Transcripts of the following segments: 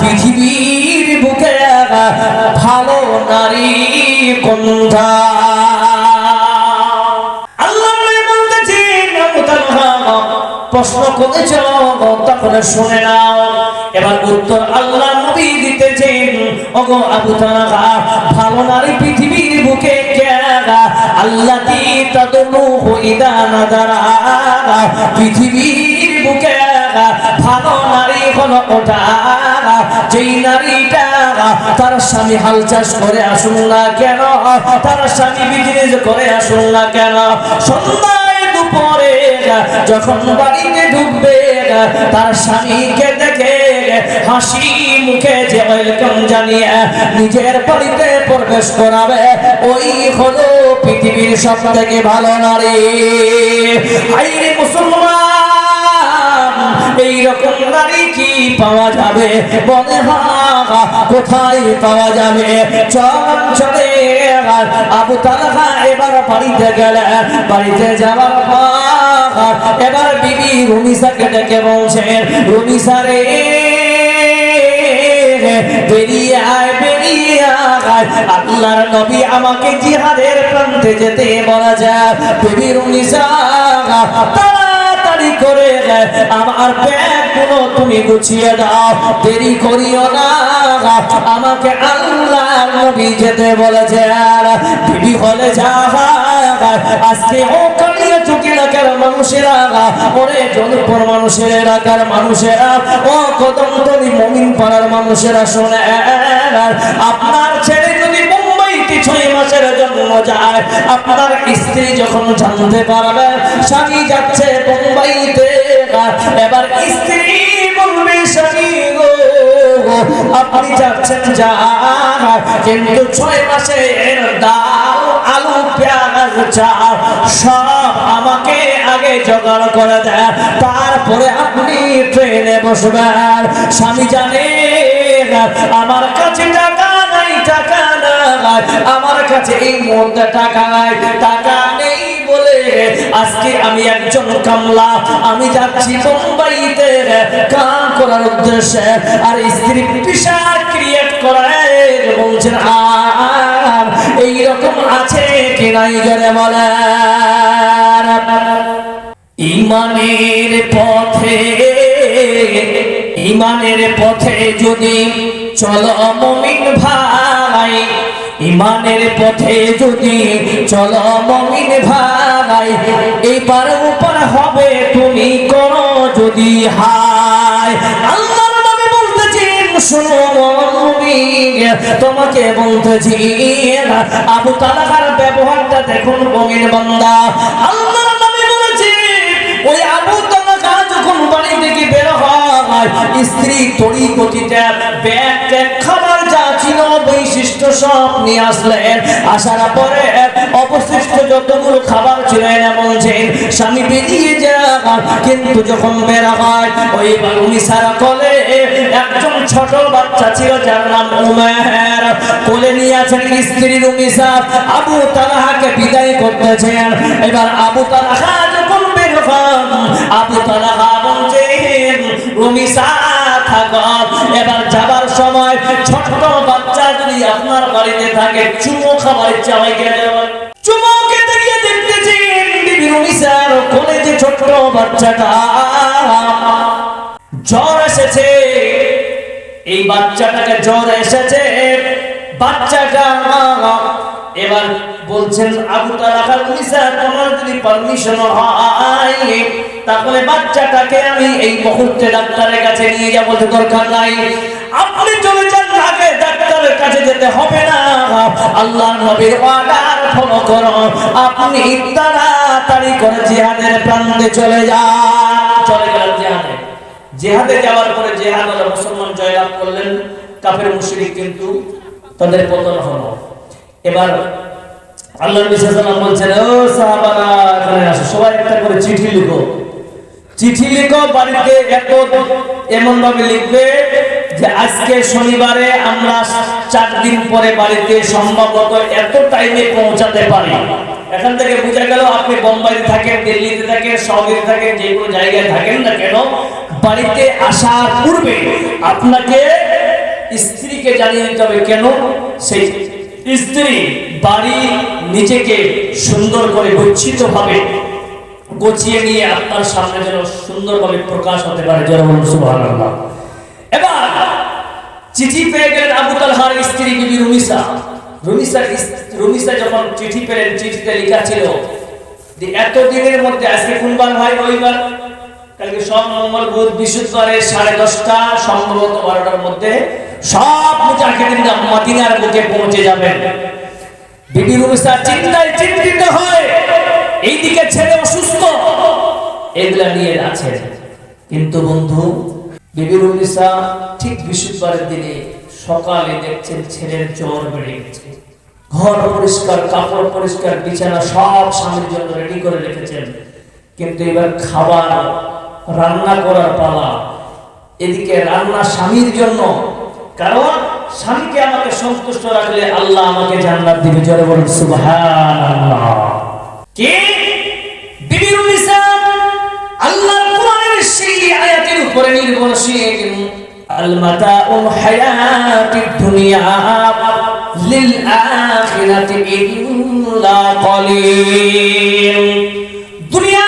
পৃথিবীর বুকে ভালো নারী কোনটা? প্রশ্ন করেছ, তখন শুনে নাও। এবার উত্তর আল্লাহ নবী দিতেছেন, ওগো আবু তালহা ভালো নারী পৃথিবীর বুকে তার স্বামী হাল চাষ করে আসুন না কেন? তার স্বামী বিজনেস করে আসুন না কেন? সন্ধ্যায় দুপুরে যখন বাড়িতে ঢুকবে তার স্বামীকে দেখে হাসি মুখে যে ওয়েলকাম জানিয়ে নিজের বাড়িতে প্রবেশ করাবে। ওই হলো পৃথিবীর সব থেকে ভালো নারী। মুসলমান, এইরকম নারী কি পাওয়া যাবে? বলে কোথায় পাওয়া যাবে? চলে আবু এবার বাড়িতে গেলে, বাড়িতে যাওয়ার পর এবার বিবি রুমিসাকে ডেকে রে বেরিয়ে আয় নবী আমাকে জিহাদের প্রান্তে যেতে বলা যায়। আমার তুমি গুছিয়ে দাও, দেরি করিও না। আমাকে আল্লাহ নবী যেতে বলেছে বিবি হলে যা আজকে ও কালিয়া মানুষেরা মানুষের এলাকার মানুষেরা, ও কদমতলি মমিন পাড়ার মানুষেরা শোনে। আপনার ছেলে যদি ছয় আপনি যাচ্ছেন যা, কিন্তু ছয় মাসে এর ডাল আলু, পেঁয়াজ, চাল, সব আমাকে আগে জোগাড় করে দেয় তারপরে আপনি ট্রেনে বসবেন। স্বামী জানে আমার কাছে টাকা নাই টাকা নাই, আমার কাছে এই মুহূর্তে টাকা নাই, টাকা নেই বলে আজকে আমি একজন কামলা, আমি যাচ্ছি মুম্বাইতে কাম করার উদ্দেশ্যে, আর স্ত্রী পিসার ক্রিয়েট করে বলছেন আর এইরকম আছে কি নাই? জরে বলে ইমানের পথে ইমানের পথে যদি চলো মমিন ভাই, ইমানের পথে যদি চলো মমিন ভাই, এবার উপর হবে তুমি করো যদি হাই আল্লাহর বলতেছেন, শুনো তোমাকে বলতেছি, আবু তালাহার ব্যবহারটা দেখুন মমিন বান্দা। আল্লাহর বাড়ি থেকে বের হয়। স্ত্রী তড়ি গতিতে ব্যাগ ট্যাগ, খাবার যা ছিল, বৈশিষ্ট্য সব নিয়ে আসলেন। আসার পরে অবশিষ্ট যতগুলো খাবার ছিল এরা বলছেন স্বামী বেরিয়ে যান কিন্তু যখন বেরা হয়, ওই বালুমিসারা কলে একজন ছোট বাচ্চা ছিল, যার নাম উমের। কোলে নিয়ে আছেন স্ত্রী রুমিসা। আবু তালাহাকে বিদায় করতেছেন। এবার আবু তালাহা যখন বের হন, আবু তালাহা রুমিসা এবার যাবার সময় ছোট্ট বাচ্চা যদি আপনার বাড়িতে থাকে, চুমো খাবার ইচ্ছা হয় গেলে চুমোকে দাঁড়িয়ে দেখতেছেন বিবি রুমিসার কোলে যে ছোট্ট বাচ্চাটা। জ্বর এসেছে। এই বাচ্চাটাকে জ্বর এসেছে। বাচ্চাটা এবার বলছেন, আবু তালাকার মিসা তোমার যদি পারমিশন হয়, তাহলে বাচ্চাটাকে আমি এই মুহূর্তে ডাক্তারের কাছে নিয়ে যাব দরকার নাই। আপনি চলে যান আগে ডাক্তারের কাছে যেতে হবে না। আল্লাহ নবীর অর্ডার ফলো করো। আপনি তাড়াতাড়ি করে জিহাদের প্রান্তে চলে যান। চলে গেলেন জিহাদে। জেহাদে যাওয়ার পরে জেহাদ মুসলমান জয়লাভ করলেন। কাফের মুশরিক কিন্তু তাদের পতন হলো। এবার আল্লাহ বিশেষণ বলছেন, ও আসো। সবাই একটা করে চিঠি লিখো। চিঠি লিখো, বাড়িতে এত এমন ভাবে লিখবে যে আজকে শনিবারে আমরা চার দিন পরে বাড়িতে সম্ভবত এত টাইমে পৌঁছাতে পারি। এখান থেকে বোঝা গেল আপনি বোম্বাইতে থাকেন, দিল্লিতে থাকেন, সৌদিতে থাকেন, যে কোনো জায়গায় থাকেন না কেন, বাড়িতে আসার পূর্বে আপনাকে স্ত্রীকে জানিয়ে দিতে হবে, কেন? সেই স্ত্রী বাড়ি নিজেকে সুন্দর করে গচ্ছিত ভাবে গুছিয়ে নিয়ে আপনার সামনে যেন সুন্দরভাবে প্রকাশ হতে পারে। যারা বলুন এবার চিঠি পেয়ে গেলেন আবু তালহার স্ত্রী বিবি রুমিসা। রুমিসা রুমিসা যখন চিঠি পেলেন, চিঠিতে লেখা ছিল যে এত দিনের মধ্যে আজকে কোন বার ভাই রবিবার? কালকে সব মঙ্গল, বুধ বৃহস্পতিবারে সাড়ে দশটা, সম্ভবত বারোটার মধ্যে সব মুজাহিদিন মদিনার বুকে পৌঁছে যাবেন। বিবি রুমিসা চিন্তায় চিন্তিত হয় এইদিকে ছেলে অসুস্থ, এগুলা নিয়ে আছে কিন্তু বন্ধু, বিবি রুমিসা ঠিক বৃহস্পতিবারের দিনে সকালে দেখছেন ছেলের জ্বর বেড়ে গেছে। ঘর পরিষ্কার, কাপড় পরিষ্কার, বিছানা সব স্বামীর জন্য রেডি করে রেখেছেন। কিন্তু এবার খাবার, রান্না করার পালা। এদিকে রান্না স্বামীর জন্য কারণ স্বামীকে আমাকে সন্তুষ্ট রাখলে আল্লাহ আমাকে জান্নাত দিবে। জোরে বলুন কি? আল্লাহর কোরআনের সেই আয়াতের উপরে নির্ভরশীল। আল মাতাউল হায়াতিদ দুনিয়া লিল আখিরাতি ইল্লা কলিল দুনিয়ার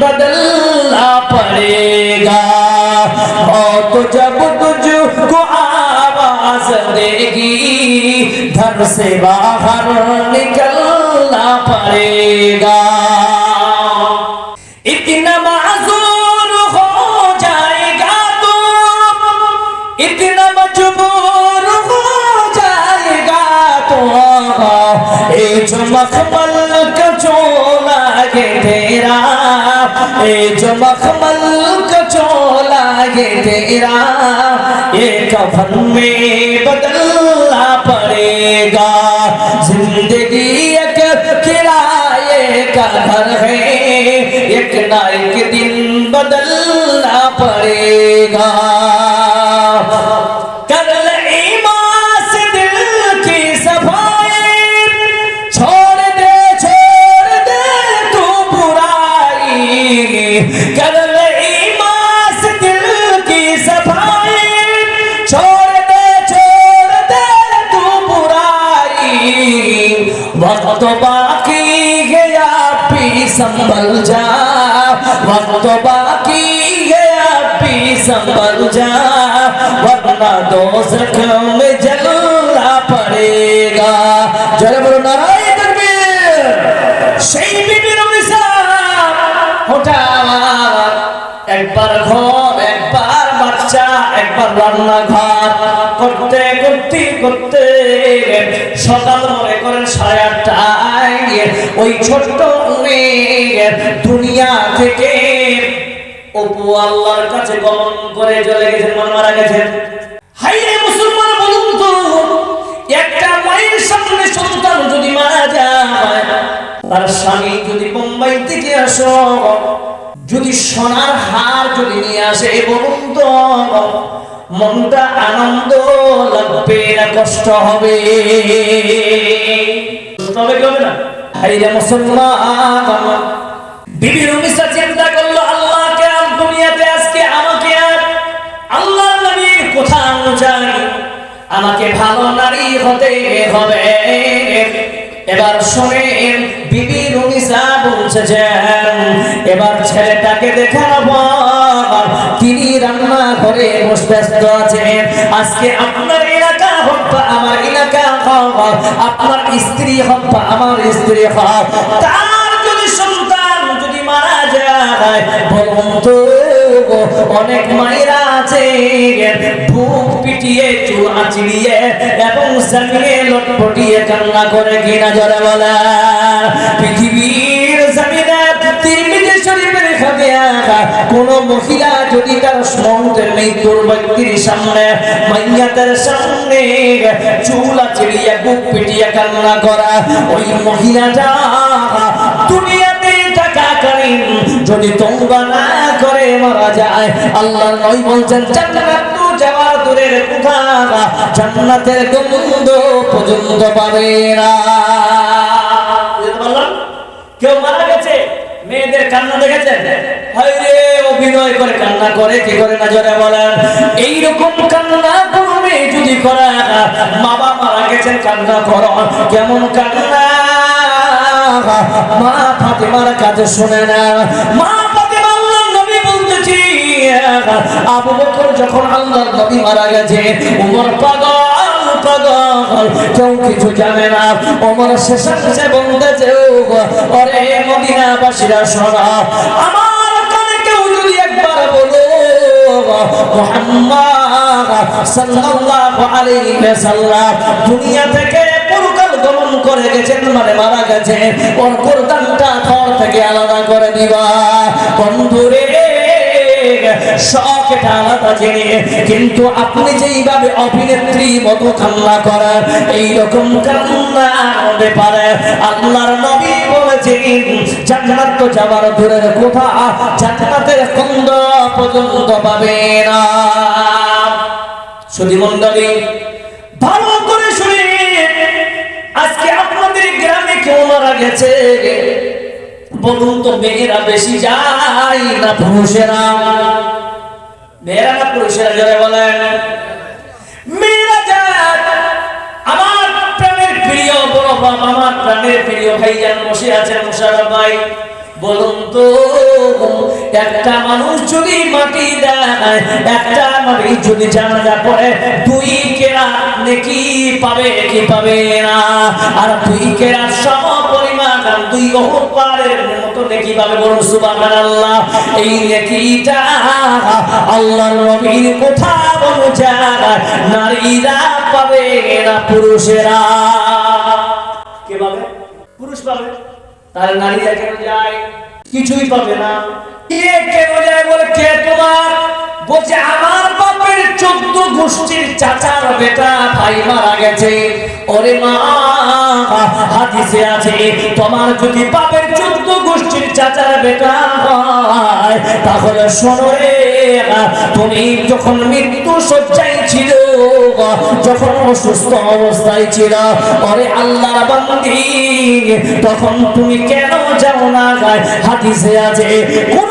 بدلنا پڑے گا۔ اور تو جب تجھ کو آواز دے گی گھر سے باہر نکلنا پڑے گا۔ اتنا معذور ہو جائے گا تو اتنا مجبور ہو جائے گا تو اے جو مخبل کا جو لگے تیرا اے جو مخمل کا چولا یہ تیرا یہ کفن میں بدلنا پڑے گا۔ زندگی ایک کرائے کا کفر ہے، ایک نائک دن بدلنا پڑے گا۔ باقی گیا پی سنبھل جا، وقت باقی گیا پی سنبھل جا۔ ورنہ دوست میں جلنا پڑے گا۔ جل برو نارائن تکبیر شہید بی بی رمی صاحب اٹھاوا ایک بار گھر ایک بار بچہ ایک بار ورنہ گھر করতে করতে করতে সকাল মনে করেন সাড়ে আটটায়। ওই ছোট্ট মেয়ে দুনিয়া থেকে অপু আল্লাহর কাছে গমন করে চলে গেছেন মন মারা গেছেন হাইরে মুসলমান বলুন তো একটা মায়ের সামনে সন্তান যদি মারা যায়, তার স্বামী যদি বোম্বাই থেকে আসো, যদি সোনার হার যদি নিয়ে আসে বলুন তো মনটা আনন্দ, লাগবে না কষ্ট হবে। কি না? রুমিসা চিন্তা করল, আল্লাহকে আর আজকে আমাকে আর আল্লাহ আমাকে ভালো নারী হতে হবে। এবার শোনেন বিবি রুমিসা বলছেন এবার ছেলেটাকে দেখার পর তিনি রান্না করে ব্যস্ত আছেন। আজকে আপনার এলাকা হোক বা আমার এলাকা হোক, আপনার স্ত্রী হোক বা আমার স্ত্রী হোক, তার যদি সন্তান যদি মারা যায় বলুন তো অনেক মায়েরা আছে বুক পিটিয়ে, চুল চিড়িয়ে এবং সামিয়ে কান্না করে কিনা জরে বলে? পৃথিবীর জমিনে কোন মহিলা যদি তার মন্ত্রের মৃত্যুর ব্যক্তির সামনে মাইয়াদের সামনে চুল আঁচড়িয়ে বুক পিটিয়ে কান্না করা, ওই মহিলাটা দুনিয়াতে থাকাকালীন যদি তওবা না করে মারা যায় আল্লাহ নবী বলছেন, জান্নাত দূরের কথা জান্নাতের গন্ধ পর্যন্ত পাবে না। কেউ মারা গেছে? মেয়েদের কান্না দেখেছেন? অভিনয় করে কান্না করে, কি করে না জোরে বলেন? এইরকম কান্না কোনো যদি করে মা বাবা মারা গেছেন, কান্না করো। কেমন কান্না? মা ফাতেমার কাছে শুনে না। মা আবু বকর যখন আল্লাহর নবী মারা গেছে, উমর পাগল দুনিয়া থেকে গমন করে গেছেন মানে মারা গেছে, ওর কোরদানটা থর থেকে আলাদা করে দিবা। বন্ধুরে কিন্তু আপনি যেইভাবে অভিনেত্রী মতো কান্না করেন এইরকম আল্লাহর নবী বলেছেন, জান্নাত তো যাবার দূরের কথা, জান্নাতের পর্যন্ত পাবে না। সুধী ভালো করে শুনে, আজকে আপনাদের গ্রামে কেউ মারা গেছে। বলুন তো মেয়েরা বেশি যায় না পুরুষেরা? মেয়েরা না পুরুষেরা যারা বলেন। প্রাণের প্রিয় প্রিয় ভাইজান বসে আছেন মুশারফ ভাই। বলুন তো, একটা মানুষ যদি একটা মাটি যদি জানাজা পড়ে, দুই কেরা নেকি পাবে, কি পাবে না? আর দুই কেরা সম নেকি পাবে না কে কিছুই পাবে না। কে যায় বলে কে তোমার? বলছে, আমার বাপের চোদ্দ গোষ্ঠীর চাচার বেটা ভাই মারা গেছে। ওরে মা হাদিসে আছে, তোমার যদি চোদ্দ গোষ্ঠীর চাচার বেটা হয়, তাহলে শোনো রে, তুমি যখন মৃত্যু সজ্জায় ছিল, যখন অসুস্থ অবস্থায় ছিল, ওরে আল্লাহর বান্দি, তখন তুমি কেন যাও না হাদিসে আছে, কোন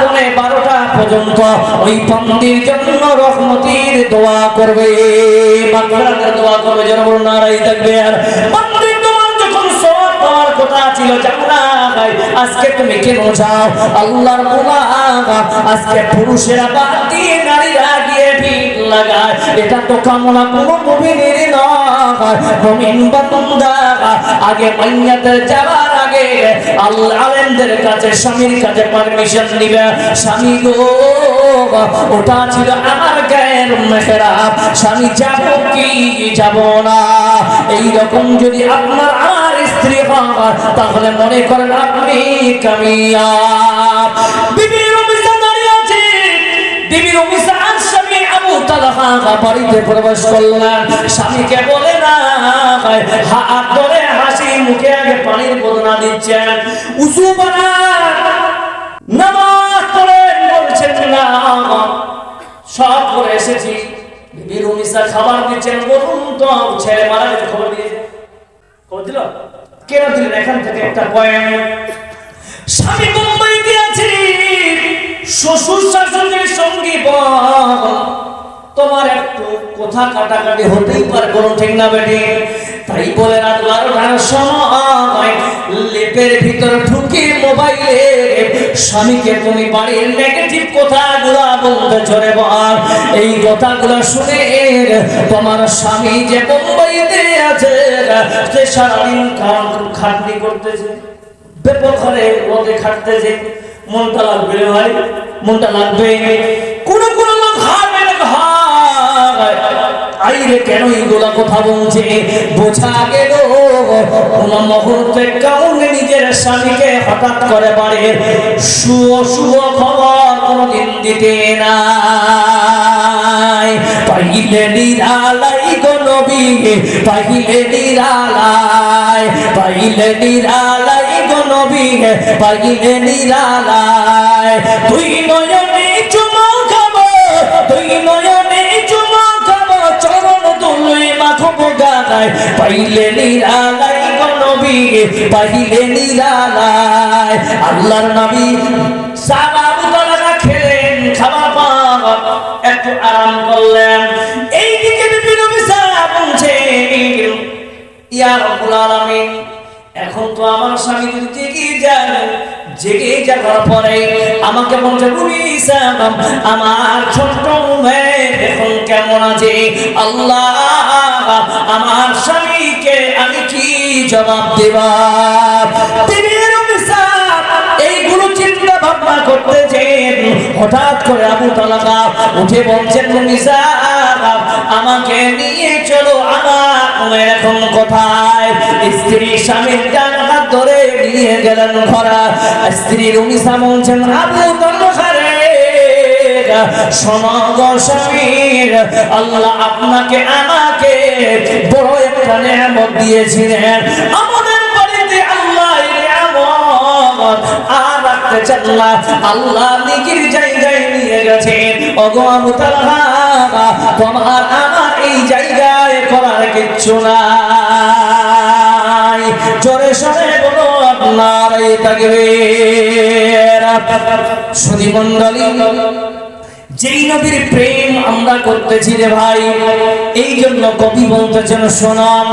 পনে বারোটা পর্যন্ত ওই বান্দির জন্য রহমতির দোয়া করবে। দোয়া করবে, যেন বলুন নারাই থাকবে। আর আজকে তুমি কেন আজকে লাগায়। কোনো আগে মাইয়াদের যাওয়ার আগে আল্লাহ আলেমদের কাছে, স্বামীর কাছে পারমিশন নিবে। স্বামী গো, ওটা ছিল আমার গায়ের মেহরাব। স্বামী, যাব কি? যাব না। এই রকম যদি আপনার আর স্ত্রী হয়, তাহলে মনে করেন আপনি কামিয়া বিবির অভিযান দাঁড়িয়ে আছে। বিবির আবু বাড়িতে প্রবেশ করলেন স্বামীকে বলে, না হাত ধরে হাসি মুখে আগে পানির বদনা দিচ্ছেন। উঁচু বলুন মারা গেছে কেন এখান থেকে একটা পয়েন্ট স্বামী শ্বশুর শাশুড়ির সঙ্গী বল কথা কাটাকাটি হতেই পারে, কোনো ঠিক না বেটি। তাই বলে রাত বারোটার সময় লেপের ভিতর ঢুকে মোবাইলে স্বামীকে, তুমি বাড়ির নেগেটিভ কথাগুলো বলতে চলে বল। এই কথাগুলো শুনে তোমার স্বামী যে মুম্বাইতে আছে, সে সারাদিন কাম- খাটনি করতেছে বেপখানে রোদে খাটতেছে। মনটা লাগবে ভাই, মনটা লাগবে কোন কোন আইরে কেন এইগুলা কথা বলছে? বোঝা গেল, কোন মুহূর্তে কাউকে নিজের স্বামীকে হঠাৎ করে বাড়ি শুভ শুভ খবর কোনদিন দিতে নাই। পাইলে নিরালাই গো নবী পাইলে নিরালাই পাইলে নিরালাই গো নবী পাইলে নিরালাই। তুই নয়নে গানায় পাইলে নিরালাই গো নবী, পাইলে নিরালাই। আল্লাহর নবী সাবাবু তালাকা খেলেন খাবার পর একটু আরাম করলেন। এইদিকে বিবি নবী সাহেব বলছেন, ইয়া রব্বুল আলামিন, এখন তো আমার স্বামী যদি জেগে যায়, জেগে যাওয়ার পরে আমাকে বলছে আমার ছোট্ট মেয়ে এখন কেমন আছে? আল্লাহ আমার স্বামীকে আমি কি জবাব দেবা? হঠাৎ করে আবু তালাকা উঠে বলছেন আমাকে নিয়ে চলো, আমার এখন কোথায়? স্ত্রী স্বামীর ডান হাত ধরে নিয়ে গেলেন স্ত্রী রুমিসা বলছেন, আবু স্বামীর আল্লাহ আপনাকে, আমাকে বড় একটা নিয়ামত দিয়েছিলেন। আমাদের বাড়িতে আল্লাহ নিয়ামত আর রাখতে না। আল্লাহ নিকির জায়গায় নিয়ে গেছেন। ওগো আবু তোমার আমার এই জায়গায় করার কিচ্ছু নাই। জোরে সরে বলো আপনার এই থাকবে সুধী মন্ডলী। যেই নবীর প্রেম আমরা করতেছি রে ভাই এই জন্য কবি বলতেছেন শোনাম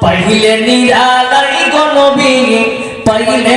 পাইলে নিরালাই গো নবী, পাইলে